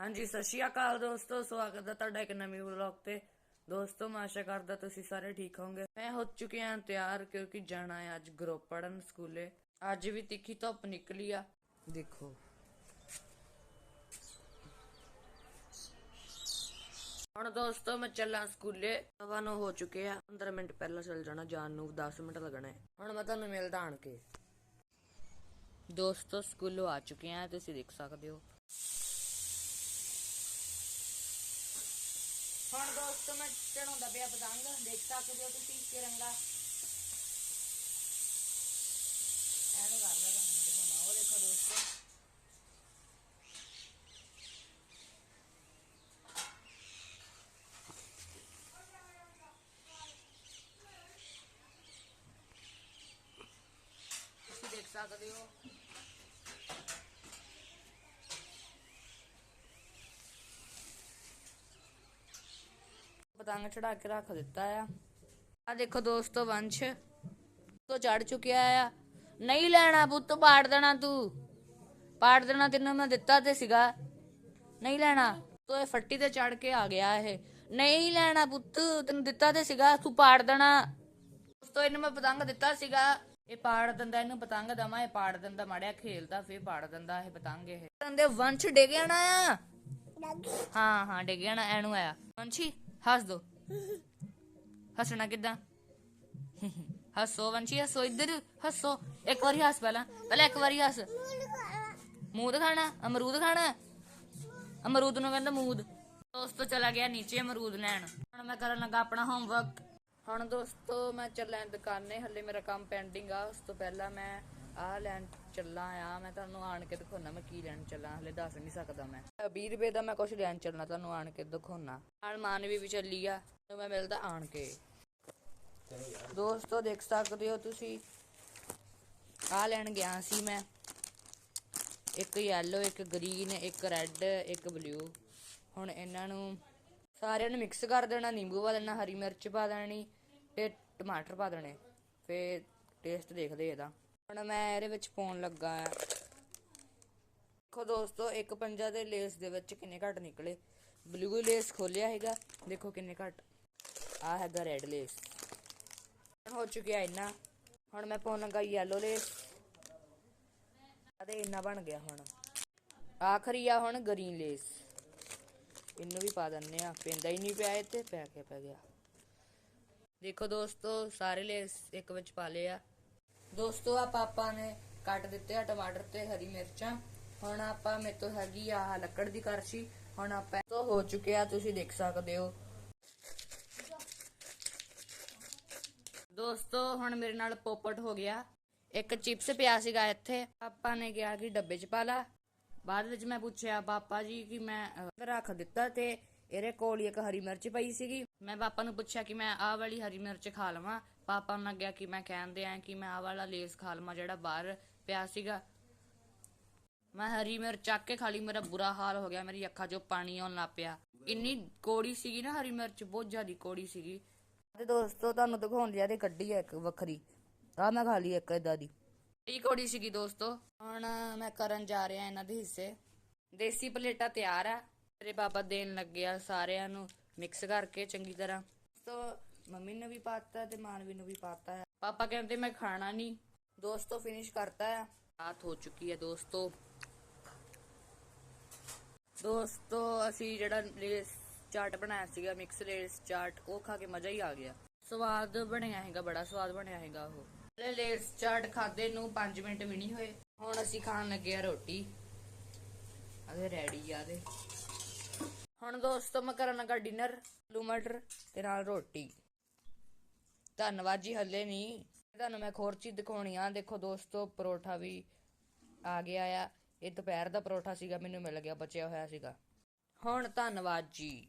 ਹਾਂਜੀ, ਸਤਿ ਸ਼੍ਰੀ ਅਕਾਲ ਦੋਸਤੋ, ਸਵਾਗਤ ਹੈ ਤੁਹਾਡਾ ਇੱਕ ਨਵੀਂ ਵਲੌਗ ਤੇ। ਦੋਸਤੋ, ਮੈਂ ਆਸ਼ਾ ਕਰਦਾ ਤੁਸੀਂ ਸਾਰੇ ਠੀਕ ਹੋਵੋਗੇ। ਮੈਂ ਹੋ ਚੁੱਕੀ ਹਾਂ ਤਿਆਰ ਕਿਉਂਕਿ ਜਾਣਾ ਹੈ ਅੱਜ ਗਰੁੱਪ ਪੜਨ ਸਕੂਲੇ। ਅੱਜ ਵੀ ਤਿੱਖੀ ਧੁੱਪ ਨਿਕਲੀ ਆ। ਦੇਖੋ। ਹੁਣ ਦੋਸਤੋ ਮੈਂ ਚੱਲਾਂ ਸਕੂਲੇ। ਸਵਾ ਨੂੰ ਹੋ ਚੁੱਕੇ ਆ। 15 ਮਿੰਟ ਪਹਿਲਾਂ ਚੱਲ ਜਾਣਾ, ਜਾਣ ਨੂੰ 10 ਮਿੰਟ ਲੱਗਣੇ। ਹੁਣ ਮੈਂ ਤੁਹਾਨੂੰ ਮਿਲਦਾ ਆਣ ਕੇ। ਦੋਸਤੋ ਸਕੂਲੋਂ ਆ ਚੁੱਕੇ ਆ, ਤੁਸੀਂ ਦੇਖ ਸਕਦੇ ਹੋ। ਹੁਣ ਦੋਸਤੋ ਮੈਂ ਚੜਾਉਂਦਾ ਪਿਆ ਪਤੰਗ, ਦੇਖ ਸਕਦੇ ਹੋ ਤੁਸੀਂ ਤਿਰੰਗਾ ਐਨੂੰ ਕਰਦਾ ਤੁਹਾਨੂੰ ਮੈਂ ਦਿਖਾਉਣਾ ਉਹ ਦੇਖੋ ਦੋਸਤੋ ਤੁਸੀਂ ਦੇਖ ਸਕਦੇ ਹੋ। ਪਤੰਗ ਚੜਾ ਕੇ ਰੱਖ ਦਿੱਤਾ ਆ। ਆ ਦੇਖੋ ਦੋਸਤੋ, ਵੰਸ਼। ਤੋਂ ਚੜ ਚੁੱਕਿਆ ਆ। ਨਹੀਂ ਲੈਣਾ ਪੁੱਤ, ਪਾੜ ਦੇਣਾ ਤੂੰ। ਪਾੜ ਦੇਣਾ ਤੈਨੂੰ ਮੈਂ ਦਿੱਤਾ ਤੇ ਸੀਗਾ। ਨਹੀਂ ਲੈਣਾ। ਤੋ ਇਹ ਫੱਟੀ ਤੇ ਚੜ ਕੇ ਆ ਗਿਆ ਇਹ। ਨਹੀਂ ਲੈਣਾ ਪੁੱਤ, ਤੈਨੂੰ ਦਿੱਤਾ ਤੇ ਸੀਗਾ। ਤੂੰ ਪਾੜ ਦੇਣਾ। ਦੋਸਤੋ, ਇਹਨੂੰ ਮੈਂ ਪਤੰਗ ਦਿੱਤਾ ਸੀਗਾ। ਇਹ ਪਾੜ ਦਿੰਦਾ, ਇਹਨੂੰ ਪਤੰਗ ਦਮਾ ਇਹ ਪਾੜ ਦਿੰਦਾ, ਮਾੜਿਆ ਖੇਲਦਾ, ਫੇਰ ਪਾੜ ਦਿੰਦਾ ਇਹ ਪਤੰਗ ਇਹ। ਕਹਿੰਦੇ, ਵੰਸ਼ ਡਿੱਗਿਆ ਨਾ ਆ? ਹਾਂ ਹਾਂ ਡਿੱਗਿਆ ਨਾ ਐਨੂੰ ਆਇਆ। ਵੰਸ਼ੀ ਹੱਸ ਦੋ ਹੱਸਣਾ ਕਿੱਦਾਂ? ਹੱਸੋ ਵੰਸ਼ੀ, ਹੱਸੋ ਇੱਧਰ, ਹੱਸੋ। ਇੱਕ ਵਾਰੀ ਹੱਸ ਪਹਿਲਾਂ। ਪਹਿਲਾਂ ਇੱਕ ਵਾਰੀ ਹੱਸ। ਮੂਦ ਖਾਣਾ ਅਮਰੂਦ ਖਾਣਾ? ਅਮਰੂਦ ਨੂੰ ਕਹਿੰਦਾ ਮੂਦ ਦੋਸਤੋ, ਚਲਾ ਗਿਆ ਨੀਚੇ ਅਮਰੂਦ ਲੈਣ। ਹੁਣ ਮੈਂ ਕਰਨ ਲੱਗਾ ਆਪਣਾ ਹੋਮਵਰਕ ਹੁਣ ਦੋਸਤੋ, ਮੈਂ ਚੱਲਾਂ ਦੁਕਾਨੇ, ਹੱਲੇ ਮੇਰਾ ਕੰਮ ਪੈਂਡਿੰਗ ਆ। ਉਸ ਤੋਂ ਪਹਿਲਾਂ ਮੈਂ ਆਹ ਲੈਣ ਚੱਲਾਂ ਆ। ਮੈਂ ਤੁਹਾਨੂੰ ਆਣ ਕੇ ਦਿਖਾਉਣਾ ਮੈਂ ਕੀ ਲੈਣ ਚੱਲਾਂ, ਹੱਲੇ ਦੱਸ ਨਹੀਂ ਸਕਦਾ ਮੈਂ। 20 ਰੁਪਏ ਦਾ ਮੈਂ ਕੁਝ ਲੈਣ ਚੱਲਣਾ, ਤੁਹਾਨੂੰ ਆਣ ਕੇ ਦਿਖਾਉਣਾ ਨਾਲ ਮਾਨਵੀ ਵੀ ਚੱਲੀ ਆ ਤੇ ਮੈਂ ਮਿਲਦਾ ਆਣ ਕੇ। ਦੋਸਤੋ, ਦੇਖ ਸਕਦੇ ਹੋ ਤੁਸੀਂ? ਆ ਲੈਣ ਗਿਆ ਸੀ ਮੈਂ। ਇੱਕ ਯੈਲੋ ਇੱਕ ਗ੍ਰੀਨ ਇੱਕ ਰੈੱਡ ਇੱਕ ਬਲੂ ਹੁਣ ਇਹਨਾਂ ਨੂੰ ਸਾਰਿਆਂ ਨੂੰ ਮਿਕਸ ਕਰ ਦੇਣਾ, ਨਿੰਬੂ ਪਾ ਦੇਣਾ ਹਰੀ ਮਿਰਚ ਪਾ ਦੇਣੀ ਤੇ ਟਮਾਟਰ ਪਾ ਦੇਣੇ। ਫੇਰ ਟੇਸਟ ਦੇਖਦੇ ਇਹਦਾ। ਹੁਣ ਮੈਂ ਇਹਦੇ ਵਿੱਚ ਪਾਉਣ ਲੱਗਾ ਆ। ਦੇਖੋ ਦੋਸਤੋ, ਇੱਕ ਪੰਜਾ ਦੇ ਲੇਸ ਦੇ ਵਿੱਚ ਕਿੰਨੇ ਘੱਟ ਨਿਕਲੇ। ਬਲੂ ਲੇਸ ਖੋਲਿਆ ਹੈਗਾ, ਦੇਖੋ ਕਿੰਨੇ ਘੱਟ। ਆ ਹੈਗਾ ਰੈੱਡ ਲੇਸ ਹੋ ਚੁੱਕਿਆ ਇੰਨਾ। ਹੁਣ ਮੈਂ ਪਾਉਣ ਲੱਗਾ ਯੈਲੋ ਲੇਸ ਅਤੇ ਇੰਨਾ ਬਣ ਗਿਆ ਹੁਣ। ਆਖਰੀ ਆ ਹੁਣ ਗ੍ਰੀਨ ਲੇਸ ਇਹਨੂੰ ਵੀ ਪਾ ਦਿੰਨੇ ਆ ਪੈਂਦਾ ਹੀ ਨਹੀਂ ਪਿਆ ਇਹ ਤੇ ਪੈ ਕੇ ਪੈ ਗਿਆ। ਦੇਖੋ ਦੋਸਤੋ, ਸਾਰੇ ਲੇਸ ਇੱਕ ਵਿੱਚ ਪਾ ਲਏ ਆ। ਦੋਸਤੋ ਆ ਪਾਪਾ ਨੇ ਕੱਟ ਦਿੱਤੇ ਆ ਟਮਾਟਰ ਤੇ ਹਰੀ ਮਿਰਚਾਂ। ਹੁਣ ਆਪਾਂ ਮੇਰੇ ਤੋਂ ਹੈਗੀ ਆ ਲੱਕੜ ਦੀ ਕਰਸ਼ੀ ਹੁਣ ਆਪਾਂ ਤੋਂ ਹੋ ਚੁੱਕਿਆ ਤੁਸੀਂ ਦੇਖ ਸਕਦੇ ਹੋ। ਦੋਸਤੋ, ਹੁਣ ਮੇਰੇ ਨਾਲ ਪੋਪਟ ਹੋ ਗਿਆ। ਇੱਕ ਚਿਪਸ ਪਿਆ ਸੀਗਾ ਇੱਥੇ। ਪਾਪਾ ਨੇ ਕਿਹਾ ਕਿ ਡੱਬੇ 'ਚ ਪਾ ਲਾ। ਬਾਅਦ ਵਿੱਚ ਮੈਂ ਪੁੱਛਿਆ, ਪਾਪਾ ਜੀ, ਕਿ ਮੈਂ ਰੱਖ ਦਿੱਤਾ ਤੇ ਇਹਦੇ ਕੋਲ ਹੀ ਇੱਕ ਹਰੀ ਮਿਰਚ ਪਈ ਸੀਗੀ। ਮੈਂ ਪਾਪਾ ਨੂੰ ਪੁੱਛਿਆ ਕਿ ਮੈਂ ਆਹ ਵਾਲੀ ਹਰੀ ਮਿਰਚ ਖਾ ਲਵਾਂ। ਪਾਪਾ ਨੂੰ ਲੱਗਿਆ ਕਿ ਮੈਂ ਕਹਿੰਦੇ ਆ ਕਿ ਮੈਂ ਆਹ ਵਾਲਾ ਲੇਸ ਖਾ ਲਵਾਂ ਜਿਹੜਾ ਬਾਹਰ ਪਿਆ ਸੀਗਾ। ਮੈਂ ਹਰੀ ਮਿਰਚ ਚੱਕ ਕੇ ਖਾ ਲਈ, ਮੇਰਾ ਬੁਰਾ ਹਾਲ ਹੋ ਗਿਆ, ਮੇਰੀ ਅੱਖਾਂ 'ਚੋਂ ਪਾਣੀ ਆਉਣ ਲੱਗ ਪਿਆ। ਇੰਨੀ ਕੋੜੀ ਸੀਗੀ ਨਾ ਹਰੀ ਮਿਰਚ, ਬਹੁਤ ਜ਼ਿਆਦਾ ਕੋੜੀ ਸੀਗੀ। ਤੇ ਦੋਸਤੋ, ਤੁਹਾਨੂੰ ਦਿਖਾਉਣ ਲਿਆ ਤੇ ਕੱਢੀ ਆ ਇੱਕ ਵੱਖਰੀ। ਆ ਮੈਂ ਖਾ ਲਈ ਇੱਕ ਇਦਾਂ ਦੀ। ਇਹ ਕੋੜੀ ਸੀਗੀ ਦੋਸਤੋ? ਹੁਣ ਮੈਂ ਕਰਨ ਜਾ ਰਿਹਾ ਇਹਨਾਂ ਦੇ ਹਿੱਸੇ। ਦੇਸੀ ਪਲੇਟਾਂ ਤਿਆਰ ਆ। ਮੇਰੇ ਪਾਪਾ ਦੇਣ ਲੱਗਿਆ ਸਾਰਿਆਂ ਨੂੰ ਮਿਕਸ ਕਰਕੇ ਚੰਗੀ ਤਰ੍ਹਾਂ। ਤੋ ਮੰਮੀ ਨੇ ਵੀ ਪਾਤਾ ਤੇ ਮਾਨਵੀ ਨੂੰ ਵੀ ਪਾਤਾ ਹੈ ਪਾਪਾ ਕਹਿੰਦੇ ਮੈਂ ਖਾਣਾ ਨਹੀਂ। ਦੋਸਤੋ ਫਿਨਿਸ਼ ਕਰਤਾ ਹੈ ਰਾਤ ਹੋ ਚੁੱਕੀ ਹੈ ਦੋਸਤੋ। ਦੋਸਤੋ ਅਸੀਂ ਜਿਹੜਾ ਲੇਸ ਚਾਟ ਬਣਾਇਆ ਸੀਗਾ ਮਿਕਸ ਲੇਸ ਚਾਟ ਉਹ ਖਾ ਕੇ ਮਜ਼ਾ ਹੀ ਆ ਗਿਆ। ਸਵਾਦ ਬਣਿਆ ਹੈਗਾ ਬੜਾ ਸਵਾਦ ਬਣਿਆ ਹੈਗਾ ਉਹ। ਹਲੇ ਚਾਟ ਖਾਦੇ ਨੂੰ 5 ਮਿੰਟ ਵੀ ਨਹੀਂ ਹੋਏ। ਹੁਣ ਅਸੀਂ ਖਾਣ ਲੱਗੇ ਆ ਰੋਟੀ। ਅਗੇ ਰੈਡੀ ਆ ਦੇ। ਹੁਣ ਦੋਸਤੋ, ਮੈਂ ਕਰਨ ਲੱਗਾ ਡਿਨਰ, ਆਲੂ ਮਟਰ ਤੇ ਨਾਲ ਰੋਟੀ। ਧੰਨਵਾਦ ਜੀ, ਹੱਲੇ ਨਹੀਂ। ਤੁਹਾਨੂੰ ਮੈਂ ਇੱਕ ਹੋਰ ਚੀਜ਼ ਦਿਖਾਉਣੀ ਆ। ਦੇਖੋ ਦੋਸਤੋ, ਪਰੋਠਾ ਵੀ ਆ ਗਿਆ ਆ। ਇਹ ਦੁਪਹਿਰ ਦਾ ਪਰੋਠਾ ਸੀਗਾ, ਮੈਨੂੰ ਮਿਲ ਗਿਆ, ਬਚਿਆ ਹੋਇਆ ਸੀਗਾ। ਹੁਣ ਧੰਨਵਾਦ ਜੀ।